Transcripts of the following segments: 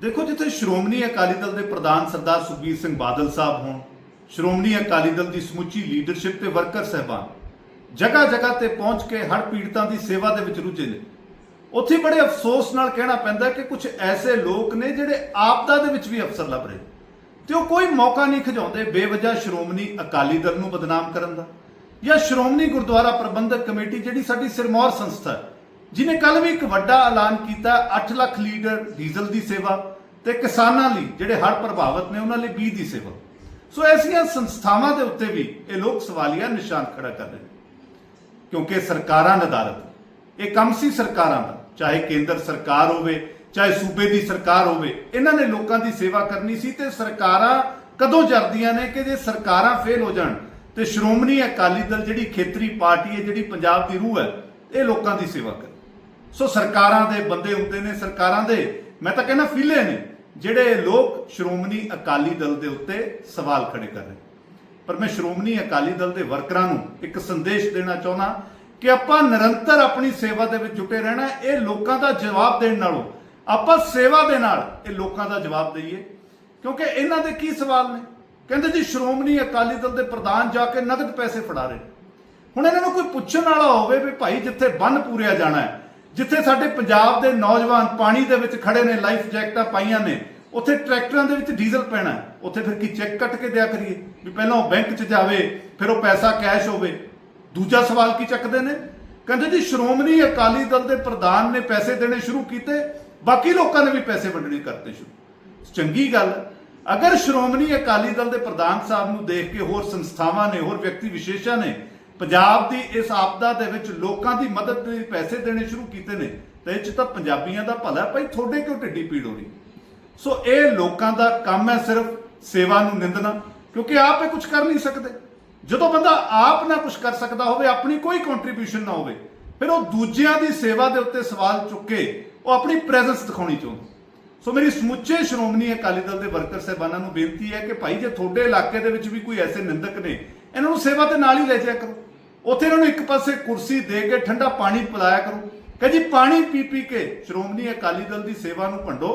ਦੇਖੋ, ਜਿੱਥੇ ਸ਼੍ਰੋਮਣੀ ਅਕਾਲੀ ਦਲ ਦੇ ਪ੍ਰਧਾਨ ਸਰਦਾਰ ਸੁਖਬੀਰ ਸਿੰਘ ਬਾਦਲ ਸਾਹਿਬ ਹੋਣ, ਸ਼੍ਰੋਮਣੀ ਅਕਾਲੀ ਦਲ ਦੀ ਸਮੁੱਚੀ ਲੀਡਰਸ਼ਿਪ ਤੇ ਵਰਕਰ ਸਹਿਬਾਨ ਜਗ੍ਹਾ ਜਗ੍ਹਾ ਤੇ ਪਹੁੰਚ ਕੇ ਹੜ੍ਹ ਪੀੜਤਾਂ ਦੀ ਸੇਵਾ ਦੇ ਵਿੱਚ ਰੁੱਝੇ ਨੇ। ਉੱਥੇ ਬੜੇ ਅਫਸੋਸ ਨਾਲ ਕਹਿਣਾ ਪੈਂਦਾ ਕਿ ਕੁਝ ਐਸੇ ਲੋਕ ਨੇ ਜਿਹੜੇ ਆਪਦਾ ਦੇ ਵਿੱਚ ਵੀ ਅਫਸਰ ਲੱਭ ਰਹੇ। ਤੇ ਉਹ ਕੋਈ ਮੌਕਾ ਨਹੀਂ ਖਿਜਾਉਂਦੇ ਬੇਵਜ੍ਹਾ ਸ਼੍ਰੋਮਣੀ ਅਕਾਲੀ ਦਲ ਨੂੰ ਬਦਨਾਮ ਕਰਨ ਦਾ, ਜਾਂ ਸ਼੍ਰੋਮਣੀ ਗੁਰਦੁਆਰਾ ਪ੍ਰਬੰਧਕ ਕਮੇਟੀ ਜਿਹੜੀ ਸਾਡੀ ਸਿਰਮੌਰ ਸੰਸਥਾ ਹੈ। ਜਿਨੇ ਕੱਲ ਵੀ ਇੱਕ ਵੱਡਾ ਐਲਾਨ ਕੀਤਾ 8 ਲੱਖ ਲੀਟਰ ਡੀਜ਼ਲ ਦੀ ਸੇਵਾ ਤੇ ਕਿਸਾਨਾਂ ਲਈ ਜਿਹੜੇ ਹੜ੍ਹ ਪ੍ਰਭਾਵਿਤ ਨੇ ਉਹਨਾਂ ਲਈ ਬੀਜ ਦੀ ਸੇਵਾ। ਸੋ ਐਸੀਆਂ ਸੰਸਥਾਵਾਂ ਦੇ ਉੱਤੇ ਵੀ ਇਹ ਲੋਕ ਸਵਾਲੀਆ ਨਿਸ਼ਾਨ ਖੜਾ ਕਰ ਰਹੇ ਨੇ। ਕਿਉਂਕਿ ਸਰਕਾਰਾਂ ਨਦਾਰਤ ਇਹ ਕੰਮ ਸੀ ਸਰਕਾਰਾਂ ਦਾ, ਚਾਹੇ ਕੇਂਦਰ ਸਰਕਾਰ ਹੋਵੇ, ਚਾਹੇ ਸੂਬੇ ਦੀ ਸਰਕਾਰ ਹੋਵੇ, ਇਹਨਾਂ ਨੇ ਲੋਕਾਂ ਦੀ ਸੇਵਾ ਕਰਨੀ ਸੀ ਤੇ ਸਰਕਾਰਾਂ ਕਦੋਂ ਜਰਦੀਆਂ ਨੇ ਕਿ ਜੇ ਸਰਕਾਰਾਂ ਫੇਲ ਹੋ ਜਾਣ ਤੇ ਸ਼੍ਰੋਮਣੀ ਅਕਾਲੀ ਦਲ ਜਿਹੜੀ ਖੇਤਰੀ ਪਾਰਟੀ ਹੈ, ਜਿਹੜੀ ਪੰਜਾਬ ਦੀ ਰੂਹ ਹੈ, ਇਹ ਲੋਕਾਂ ਦੀ ਸੇਵਾ ਕਰੇ। ਸੋ ਸਰਕਾਰਾਂ ਦੇ ਬੰਦੇ ਹੁੰਦੇ ਨੇ, ਸਰਕਾਰਾਂ ਦੇ, ਮੈਂ ਤਾਂ ਕਹਿੰਦਾ ਫਿਲੇ ਨੇ, ਜਿਹੜੇ ਲੋਕ ਸ਼੍ਰੋਮਣੀ ਅਕਾਲੀ ਦਲ ਦੇ ਉੱਤੇ ਸਵਾਲ ਖੜੇ ਕਰ ਰਹੇ। ਪਰ ਮੈਂ ਸ਼੍ਰੋਮਣੀ ਅਕਾਲੀ ਦਲ ਦੇ ਵਰਕਰਾਂ ਨੂੰ ਇੱਕ ਸੰਦੇਸ਼ ਦੇਣਾ ਚਾਹੁੰਦਾ ਕਿ ਆਪਾਂ ਨਿਰੰਤਰ ਆਪਣੀ ਸੇਵਾ ਦੇ ਵਿੱਚ ਜੁਟੇ ਰਹਿਣਾ, ਇਹ ਲੋਕਾਂ ਦਾ ਜਵਾਬ ਦੇਣ ਨਾਲੋਂ, ਆਪਾਂ ਸੇਵਾ ਦੇ ਨਾਲ ਇਹ ਲੋਕਾਂ ਦਾ ਜਵਾਬ ਦਈਏ। ਕਿਉਂਕਿ ਇਹਨਾਂ ਦੇ ਕੀ ਸਵਾਲ ਨੇ? ਕਹਿੰਦੇ ਜੀ ਸ਼੍ਰੋਮਣੀ ਅਕਾਲੀ ਦਲ ਦੇ ਪ੍ਰਧਾਨ ਜਾ ਕੇ ਨਗਦ ਪੈਸੇ ਫੜਾ ਰਹੇ ਨੇ। ਹੁਣ ਇਹਨਾਂ ਨੂੰ ਕੋਈ ਪੁੱਛਣ ਵਾਲਾ ਹੋਵੇ ਵੀ ਭਾਈ ਜਿੱਥੇ ਬੰਨ ਪੂਰਿਆ ਜਾਣਾ ਹੈ ਜਿੱਥੇ ਸਾਡੇ ਪੰਜਾਬ ਦੇ ਨੌਜਵਾਨ ਪਾਣੀ ਦੇ ਵਿੱਚ ਖੜੇ ਨੇ, ਲਾਈਫ ਜੈਕਟਾਂ ਪਾਈਆਂ ਨੇ, ਉੱਥੇ ਟਰੈਕਟਰਾਂ ਦੇ ਵਿੱਚ ਡੀਜ਼ਲ ਪੈਣਾ ਉੱਥੇ ਫਿਰ ਕੀ ਚੈੱਕ ਕੱਟ ਕੇ ਦਿਆ ਕਰੀਏ? ਵੀ ਪਹਿਲਾਂ ਉਹ ਬੈਂਕ 'ਚ ਜਾਵੇ, ਫਿਰ ਉਹ ਪੈਸਾ ਕੈਸ਼ ਹੋਵੇ। ਦੂਜਾ ਸਵਾਲ ਕੀ ਚੱਕਦੇ ਨੇ? ਕਹਿੰਦੇ ਜੀ, ਸ਼੍ਰੋਮਣੀ ਅਕਾਲੀ ਦਲ ਦੇ ਪ੍ਰਧਾਨ ਨੇ ਪੈਸੇ ਦੇਣੇ ਸ਼ੁਰੂ ਕੀਤੇ, ਬਾਕੀ ਲੋਕਾਂ ਨੇ ਵੀ ਪੈਸੇ ਵੰਡਣੇ ਕਰਤੇ ਸ਼ੁਰੂ। ਚੰਗੀ ਗੱਲ, ਅਗਰ ਸ਼੍ਰੋਮਣੀ ਅਕਾਲੀ ਦਲ ਦੇ ਪ੍ਰਧਾਨ ਸਾਹਿਬ ਨੂੰ ਦੇਖ ਕੇ ਹੋਰ ਸੰਸਥਾਵਾਂ ਨੇ, ਹੋਰ ਵਿਅਕਤੀ ਵਿਸ਼ੇਸ਼ਾਂ ਨੇ ਪੰਜਾਬ ਦੀ ਇਸ ਆਪਦਾ ਦੇ ਵਿੱਚ ਲੋਕਾਂ ਦੀ ਮਦਦ ਲਈ ਪੈਸੇ ਦੇਣੇ ਸ਼ੁਰੂ ਕੀਤੇ ਨੇ ਤਾਂ ਇਹ ਚ ਤਾਂ ਪੰਜਾਬੀਆਂ ਦਾ ਭਲਾ ਭਾਈ, ਤੁਹਾਡੇ ਕਿਉਂ ਢਿੱਡੀ ਪੀੜ ਹੋ ਰਹੀ? ਸੋ ਇਹ ਲੋਕਾਂ ਦਾ ਕੰਮ ਹੈ ਸਿਰਫ ਸੇਵਾ ਨੂੰ ਨਿੰਦਣਾ, ਕਿਉਂਕਿ ਆਪ ਇਹ ਕੁਝ ਕਰ ਨਹੀਂ ਸਕਦੇ। ਜਦੋਂ ਬੰਦਾ ਆਪ ਨਾ ਕੁਝ ਕਰ ਸਕਦਾ ਹੋਵੇ, ਆਪਣੀ ਕੋਈ ਕੰਟਰੀਬਿਊਸ਼ਨ ਨਾ ਹੋਵੇ, ਫਿਰ ਉਹ ਦੂਜਿਆਂ ਦੀ ਸੇਵਾ ਦੇ ਉੱਤੇ ਸਵਾਲ ਚੁੱਕ ਕੇ ਉਹ ਆਪਣੀ ਪ੍ਰੈਜ਼ੈਂਸ ਦਿਖਾਉਣੀ ਚਾਹੁੰਦਾ। ਸੋ ਮੇਰੀ ਸਮੁੱਚੇ ਸ਼੍ਰੋਮਣੀ ਅਕਾਲੀ ਦਲ ਦੇ ਵਰਕਰ ਸਹਿਬਾਨਾਂ ਨੂੰ ਬੇਨਤੀ ਹੈ ਕਿ ਭਾਈ, ਜੇ ਤੁਹਾਡੇ ਇਲਾਕੇ ਦੇ ਵਿੱਚ ਵੀ ਕੋਈ ਐਸੇ ਨਿੰਦਕ ਨੇ, ਇਹਨਾਂ ਨੂੰ ਸੇਵਾ ਦੇ ਨਾਲ ਹੀ ਲੈ ਜਾਇਆ ਕਰੋ। ਉੱਥੇ ਇਹਨਾਂ ਨੂੰ ਇੱਕ ਪਾਸੇ ਕੁਰਸੀ ਦੇ ਕੇ ਠੰਡਾ ਪਾਣੀ ਪਿਲਾਇਆ ਕਰੋ। ਕਹਿੰਦੀ ਪਾਣੀ ਪੀ ਪੀ ਕੇ ਸ਼੍ਰੋਮਣੀ ਅਕਾਲੀ ਦਲ ਦੀ ਸੇਵਾ ਨੂੰ ਭੰਡੋ,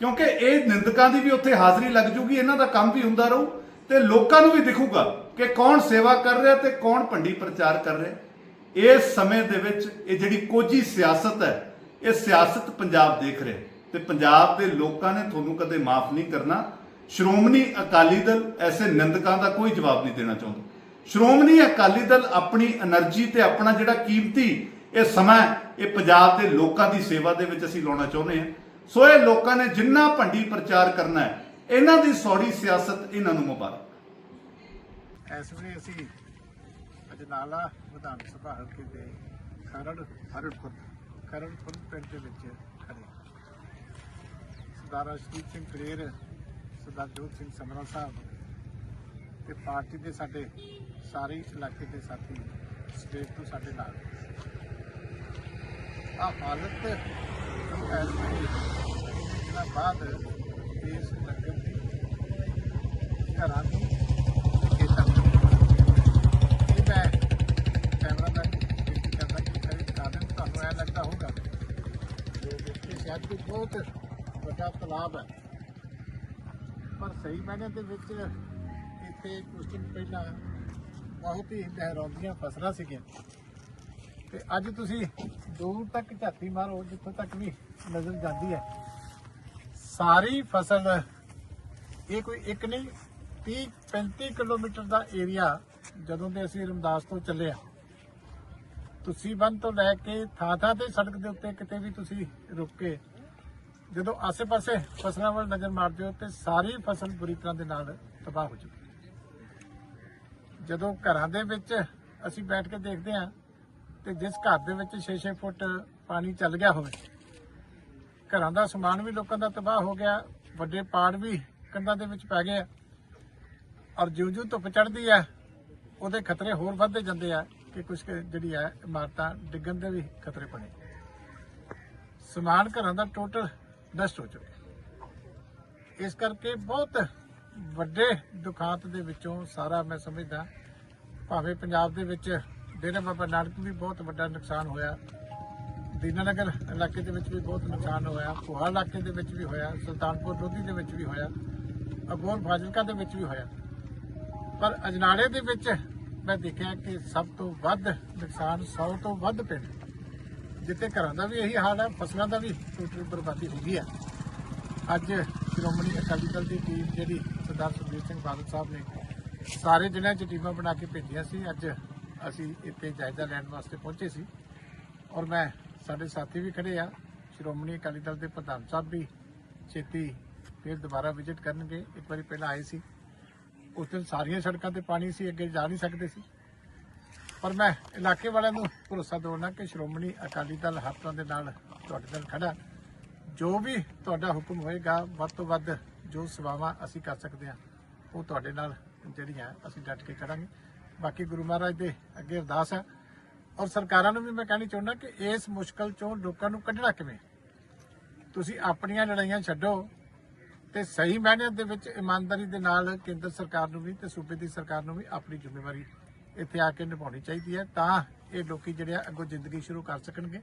ਕਿਉਂਕਿ ਇਹ ਨਿੰਦਕਾਂ ਦੀ ਵੀ ਉੱਥੇ ਹਾਜ਼ਰੀ ਲੱਗ ਜੂਗੀ, ਇਹਨਾਂ ਦਾ ਕੰਮ ਵੀ ਹੁੰਦਾ ਰਹੂ ਤੇ ਲੋਕਾਂ ਨੂੰ ਵੀ ਦਿਖੂਗਾ ਕਿ ਕੌਣ ਸੇਵਾ ਕਰ ਰਿਹਾ ਤੇ ਕੌਣ ਭੰਡੀ ਪ੍ਰਚਾਰ ਕਰ ਰਿਹਾ। ਇਸ ਸਮੇਂ ਦੇ ਵਿੱਚ ਇਹ ਜਿਹੜੀ ਕੋਝੀ ਸਿਆਸਤ ਹੈ, ਇਹ ਸਿਆਸਤ ਪੰਜਾਬ ਦੇਖ ਰਿਹਾ ਤੇ ਪੰਜਾਬ ਦੇ ਲੋਕਾਂ ਨੇ ਤੁਹਾਨੂੰ ਕਦੇ ਮਾਫ ਨਹੀਂ ਕਰਨਾ। ਸ਼੍ਰੋਮਣੀ ਅਕਾਲੀ ਦਲ ਐਸੇ ਨਿੰਦਕਾਂ ਦਾ ਕੋਈ ਜਵਾਬ ਨਹੀਂ ਦੇਣਾ ਚਾਹੁੰਦਾ। ਸ਼੍ਰੋਮਣੀ ਅਕਾਲੀ ਦਲ ਆਪਣੀ એનર્ਜੀ ਤੇ ਆਪਣਾ ਜਿਹੜਾ ਕੀਮਤੀ ਇਹ ਸਮਾਂ ਇਹ ਪੰਜਾਬ ਦੇ ਲੋਕਾਂ ਦੀ ਸੇਵਾ ਦੇ ਵਿੱਚ ਅਸੀਂ ਲਾਉਣਾ ਚਾਹੁੰਦੇ ਹਾਂ। ਸੋ ਇਹ ਲੋਕਾਂ ਨੇ ਜਿੰਨਾ ਭੰਡੀ ਪ੍ਰਚਾਰ ਕਰਨਾ ਹੈ, ਇਹਨਾਂ ਦੀ ਸੌੜੀ ਸਿਆਸਤ ਇਹਨਾਂ ਨੂੰ ਮੁਬਾਰਕ। ਇਸ ਵੇਲੇ ਅਸੀਂ ਅਜਨਾਲਾ ਵਿਧਾਨ ਸਭਾ ਹਲਕੇ ਦੇ ਖਰੜ ਖਰੜ ਖੁਰਦ ਪਿੰਡ ਦੇ ਵਿੱਚ ਖੜੇ ਸਰਦਾਰ ਅਸ਼ਦੀਪ ਸਿੰਘ ਕਲੇਰ ਸਰਦਾਰ ਜੋਤ ਸਿੰਘ ਸਮਰਾ ਸਾਹਿਬ ਤੇ ਪਾਰਟੀ ਦੇ ਸਾਡੇ ਸਾਰੇ ਇਲਾਕੇ ਦੇ ਸਾਥੀ ਸਟੇਟ ਤੋਂ ਸਾਡੇ ਨਾਲ। ਆ ਹਾਲਤ ਨੂੰ ਬਾਅਦ ਇਸ ਨਗਰ ਦੀ ਘਰਾਂ ਦੀ ਖੇਤਾਂ ਦੀ ਇਹ ਮੈਂ ਕੈਮਰਾ ਦਾ ਬੇਨਤੀ ਕਰਦਾ ਕਿ ਕਰੇ ਕਾਰਨ ਤੁਹਾਨੂੰ ਇਹ ਲੱਗਦਾ ਹੋਊਗਾ ਕਿ ਸ਼ਾਇਦ ਕੋਈ ਬਹੁਤ ਵੱਡਾ ਤਲਾਬ ਹੈ। ਪਰ ਸਹੀ ਮਾਇਨੇ ਦੇ ਵਿੱਚ ਇੱਥੇ ਕੁਝ ਦਿਨ ਪਹਿਲਾਂ ਬਹੁਤ ਹੀ ਲਹਿਰਾਉਂਦੀਆਂ ਫਸਲਾਂ ਸੀਗੀਆਂ। ਤੇ ਅੱਜ ਤੁਸੀਂ ਦੂਰ ਤੱਕ ਝਾਤੀ ਮਾਰੋ, ਜਿੱਥੋਂ ਤੱਕ ਵੀ ਨਜ਼ਰ ਜਾਂਦੀ ਹੈ। ਸਾਰੀ ਫਸਲ, ਇਹ ਕੋਈ ਇੱਕ ਨਹੀਂ 30 35 ਕਿਲੋਮੀਟਰ ਦਾ ਏਰੀਆ ਜਦੋਂ ਦੇ ਅਸੀਂ ਰਮਦਾਸ ਤੋਂ ਚੱਲੇ ਆ ਤੁਸੀਂ ਬੰਦ ਤੋਂ ਲੈ ਕੇ ਥਾਂ ਥਾਂ ਤੇ ਸੜਕ ਦੇ ਉੱਤੇ ਕਿਤੇ ਵੀ ਤੁਸੀਂ ਰੁਕ ਕੇ ਜਦੋਂ ਆਸੇ-ਪਾਸੇ ਫਸਲਾਂ ਵੱਲ ਨਜ਼ਰ ਮਾਰਦੇ ਹੋ, ਤੇ ਸਾਰੀ ਫਸਲ ਬੁਰੀ ਤਰ੍ਹਾਂ ਦੇ ਨਾਲ ਤਬਾਹ ਹੋ ਚੁੱਕੀ ਜਦੋਂ ਘਰਾਂ ਦੇ ਵਿੱਚ ਅਸੀਂ ਬੈਠ ਕੇ ਦੇਖਦੇ ਹਾਂ ਤੇ ਜਿਸ ਘਰ ਦੇ ਵਿੱਚ 6-6 ਫੁੱਟ ਪਾਣੀ ਚੱਲ ਗਿਆ ਹੋਵੇ, ਘਰਾਂ ਦਾ ਸਮਾਨ ਵੀ ਲੋਕਾਂ ਦਾ ਤਬਾਹ ਹੋ ਗਿਆ, ਵੱਡੇ ਪਾੜ ਵੀ ਕੰਧਾਂ ਦੇ ਵਿੱਚ ਪੈ ਗਏ ਔਰ ਜਿਉਂ-ਜਿਉਂ ਧੁੱਪ ਚੜ੍ਹਦੀ ਹੈ ਉਹਦੇ ਖਤਰੇ ਹੋਰ ਵੱਧਦੇ ਜਾਂਦੇ ਆ ਕਿ ਕੁਝ ਜਿਹੜੀ ਹੈ ਇਮਾਰਤਾਂ ਡਿੱਗਣ ਦੇ ਵੀ ਖਤਰੇ ਬਣੇ। ਸਮਾਨ ਘਰਾਂ ਦਾ ਟੋਟਲ ਨਸ਼ਟ ਹੋ ਚੁੱਕਿਆ। ਇਸ ਕਰਕੇ ਬਹੁਤ ਵੱਡੇ ਦੁਖਾਂਤ ਦੇ ਵਿੱਚੋਂ ਸਾਰਾ ਮੈਂ ਸਮਝਦਾ ਭਾਵੇਂ ਪੰਜਾਬ ਦੇ ਵਿੱਚ ਡੇਰਾ ਬਾਬਾ ਨਾਨਕ ਵੀ ਬਹੁਤ ਵੱਡਾ ਨੁਕਸਾਨ ਹੋਇਆ ਦੀਨਾਨਗਰ ਇਲਾਕੇ ਦੇ ਵਿੱਚ ਵੀ ਬਹੁਤ ਨੁਕਸਾਨ ਹੋਇਆ ਪੁਹਾ ਇਲਾਕੇ ਦੇ ਵਿੱਚ ਵੀ ਹੋਇਆ, ਸੁਲਤਾਨਪੁਰ ਲੋਧੀ ਦੇ ਵਿੱਚ ਵੀ ਹੋਇਆ ਅਗੋਰ ਫਾਜ਼ਿਲਕਾ ਦੇ ਵਿੱਚ ਵੀ ਹੋਇਆ। ਪਰ ਅਜਨਾਲੇ ਦੇ ਵਿੱਚ ਮੈਂ ਦੇਖਿਆ ਕਿ ਸਭ ਤੋਂ ਵੱਧ ਨੁਕਸਾਨ 100 ਤੋਂ ਵੱਧ ਪਿੰਡ ਜਿੱਥੇ ਘਰਾਂ ਦਾ ਵੀ ਇਹੀ ਹਾਲ ਹੈ, ਫਸਲਾਂ ਦਾ ਵੀ ਟੋਟਲ ਬਰਬਾਦੀ ਹੋ ਗਈ ਹੈ। ਅੱਜ ਸ਼੍ਰੋਮਣੀ ਅਕਾਲੀ ਦਲ ਦੀ ਟੀਮ ਜਿਹੜੀ ਸਰਦਾਰ ਸੁਖਬੀਰ ਸਿੰਘ ਬਾਦਲ ਸਾਹਿਬ ਨੇ ਸਾਰੇ ਜ਼ਿਲ੍ਹਿਆਂ 'ਚ ਟੀਮਾਂ ਬਣਾ ਕੇ ਭੇਜੀਆਂ ਸੀ। ਅੱਜ ਅਸੀਂ ਇੱਥੇ ਜਾਇਜ਼ਾ ਲੈਣ ਵਾਸਤੇ ਪਹੁੰਚੇ ਸੀ। ਔਰ ਮੈਂ, ਸਾਡੇ ਸਾਥੀ ਵੀ ਖੜੇ ਆ। ਸ਼੍ਰੋਮਣੀ ਅਕਾਲੀ ਦਲ ਦੇ ਪ੍ਰਧਾਨ ਸਾਹਿਬ ਵੀ ਛੇਤੀ ਫਿਰ ਦੁਬਾਰਾ ਵਿਜ਼ਿਟ ਕਰਨਗੇ। ਇੱਕ ਵਾਰੀ ਪਹਿਲਾਂ ਆਏ ਸੀ। ਉਸ ਦਿਨ ਸਾਰੀਆਂ ਸੜਕਾਂ ਤੇ ਪਾਣੀ ਸੀ, ਅੱਗੇ ਜਾ ਨਹੀਂ ਸਕਦੇ ਸੀ। ਪਰ ਮੈਂ ਇਲਾਕੇ ਵਾਲਿਆਂ ਨੂੰ ਭਰੋਸਾ ਦਿਵਾਉਣਾ ਕਿ ਸ਼੍ਰੋਮਣੀ ਅਕਾਲੀ ਦਲ ਹਰ ਤਰ੍ਹਾਂ ਦੇ ਨਾਲ ਤੁਹਾਡੇ ਨਾਲ ਖੜਾ। ਜੋ ਵੀ ਤੁਹਾਡਾ ਹੁਕਮ ਹੋਏਗਾ, ਵੱਧ ਤੋਂ ਵੱਧ ਜੋ ਸੇਵਾਵਾਂ ਅਸੀਂ ਕਰ ਸਕਦੇ ਹਾਂ, ਉਹ ਤੁਹਾਡੇ ਨਾਲ ਜਿਹੜੀਆਂ ਅਸੀਂ ਡਟ ਕੇ ਕਰਾਂਗੇ ਬਾਕੀ ਗੁਰੂ ਮਹਾਰਾਜ ਦੇ ਅੱਗੇ ਅਰਦਾਸ ਹੈ। ਔਰ ਸਰਕਾਰਾਂ ਨੂੰ ਵੀ ਮੈਂ ਕਹਿਣੀ ਚਾਹੁੰਦਾ ਕਿ ਇਸ ਮੁਸ਼ਕਲ ਚੋਂ ਲੋਕਾਂ ਨੂੰ ਕੱਢਣਾ ਕਿਵੇਂ? ਤੁਸੀਂ ਆਪਣੀਆਂ ਲੜਾਈਆਂ ਛੱਡੋ ਤੇ ਸਹੀ ਮਾਇਨੇ ਦੇ ਵਿੱਚ ਇਮਾਨਦਾਰੀ ਦੇ ਨਾਲ ਕੇਂਦਰ ਸਰਕਾਰ ਨੂੰ ਵੀ ਤੇ ਸੂਬੇ ਦੀ ਸਰਕਾਰ ਨੂੰ ਵੀ ਆਪਣੀ ਜ਼ਿੰਮੇਵਾਰੀ ਇੱਥੇ ਆ ਕੇ ਨਿਭਾਉਣੀ ਚਾਹੀਦੀ ਹੈ ਤਾਂ ਇਹ ਲੋਕੀ ਜਿਹੜੇ ਆ ਅੱਗੋਂ ਜ਼ਿੰਦਗੀ ਸ਼ੁਰੂ ਕਰ ਸਕਣਗੇ।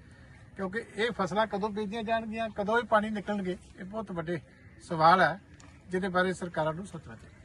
ਕਿਉਂਕਿ ਇਹ ਫਸਲਾਂ ਕਦੋਂ ਬੀਜੀਆਂ ਜਾਣਗੀਆਂ, ਕਦੋਂ ਹੀ ਪਾਣੀ ਨਿਕਲਣਗੇ, ਇਹ ਬਹੁਤ ਵੱਡੇ ਸਵਾਲ ਹੈ, ਜਿਹਦੇ ਬਾਰੇ ਸਰਕਾਰਾਂ ਨੂੰ ਸੋਚਣਾ ਚਾਹੀਦਾ।